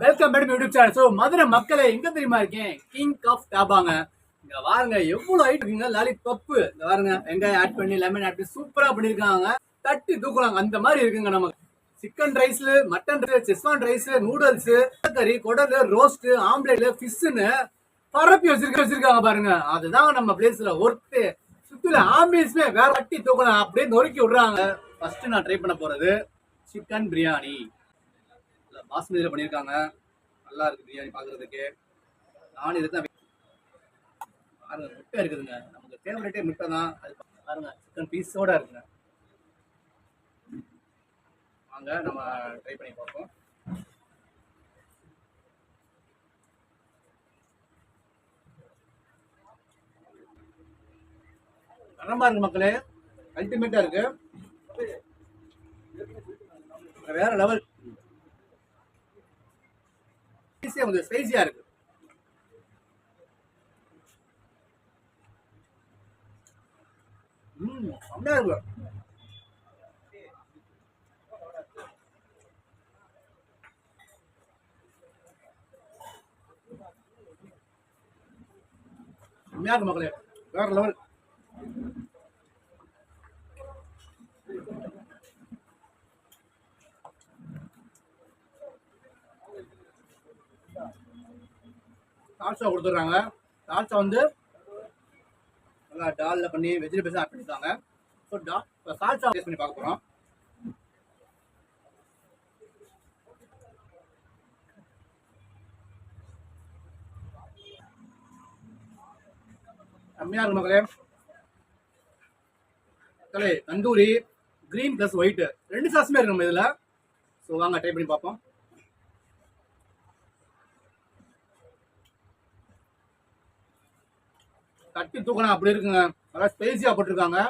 Welcome madam YouTube channel so Madurai மக்களே எங்க தெரியுமா இருக்கேன் கிங் ஆஃப் டாபாங்க இங்க பாருங்க எவ்வளவு ஐட்டம் இருக்குங்க? லாலிபப்பு இந்த பாருங்க வெங்காயம் ஆட் பண்ணி லெமன் ஆட் பண்ணி சூப்பரா பண்ணிருக்காங்க. தட்டி தூக்கலாம் அந்த மாதிரி இருக்குங்க நமக்கு. Chicken ரைஸ்ல mutton rice schezwan rice noodles கறி குடல் ரோஸ்ட் ஆம்லேட் ஃபிஷ்ஷுன்னு பரப்பி வச்சிருக்க வச்சிருக்காங்க பாருங்க. அதுதான் நம்ம பிளேஸ்ல ஒர்த்து சுத்தில ஆம்பியன்ஸ்மே வேற தட்டி தூக்கலாம் அப்படியே நொறுக்கி விடுறாங்க. ஃபர்ஸ்ட் நான் ட்ரை பண்ண போறது சிக்கன் பிரியாணி பாஸ்மதியில பண்ணியிருக்காங்க. நல்லா இருக்குது பிரியாணி பார்க்கறதுக்கு. நான் இதை தான் பாருங்க முட்டை இருக்குதுங்க. நமக்கு ஃபேவரட்டே முட்டை தான். அது பாருங்க சிக்கன் பீஸோட இருக்குங்க. வாங்க நம்ம ட்ரை பண்ணி பார்ப்போம். தரமா இருக்கு மக்களே. அல்டிமேட்டா இருக்கு. வேற லெவல் ஈஸியா கொஞ்சம் ஸ்பைசியா இருக்கு. ம் செம்மையா இருக்கு. செம்மையா இருக்கு மக்களே வேற லெவல் தால்சா கொடுத்துட்றாங்க. தால்சா வந்து நல்லா டாலில் பண்ணி வெஜிடபிள்ஸ் ஆட் பண்ணியிருக்காங்க. ஸோ டா இப்போ சால்சா டேஸ்ட் பண்ணி பார்க்க போகிறோம் கம்மியாக இருக்கு மக்களே. மக்களே தந்தூரி க்ரீன் ப்ளஸ் ஒயிட் ரெண்டு சாஸுமே இருக்கு நம்ம இதில். ஸோ வாங்க ட்ரை பண்ணி பார்ப்போம். தட்டி தூக்கணும் அப்படி இருக்குங்க. நல்லா ஸ்பைசியாக போட்டிருக்காங்க.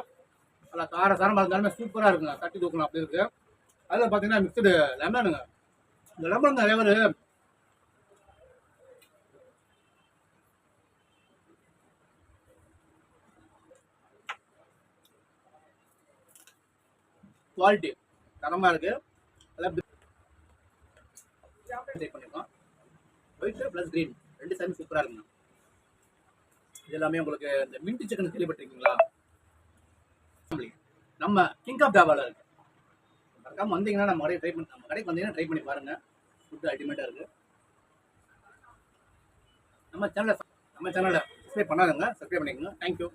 நல்லா கார காரம் பார்த்தாலுமே சூப்பராக இருக்குங்க. தட்டி தூக்கணும் அப்படி இருக்கு. அதில் பார்த்தீங்கன்னா மிக்சடு லெமனுங்க இந்த லெமன் ஃப்ளேவர் குவாலிட்டி தரமாக இருக்கு. அதெல்லாம் ட்ரை பண்ணியிருக்கோம் ஒயிட் ப்ளஸ் க்ரீன் ரெண்டு சைடும் சூப்பராக இருக்குங்க. இது எல்லாமே உங்களுக்கு இந்த மின்ட் சிக்கன் கேள்விப்பட்டிருக்கீங்களா? நம்ம கிங் ஆஃப் தாபால இருக்கு. மறக்காம வந்தீங்கன்னா நம்ம கடையை ட்ரை பண்ணி நம்ம கடைக்கு வந்தீங்கன்னா ட்ரை பண்ணி பாருங்க. ஃபுட்டு அல்டிமேட்டாக இருக்கு. நம்ம சேனலை நம்ம சேனலை சப்ஸ்கிரைப் பண்ணாதுங்க சப்ஸ்கிரைப் பண்ணிக்கோங்க. Thank you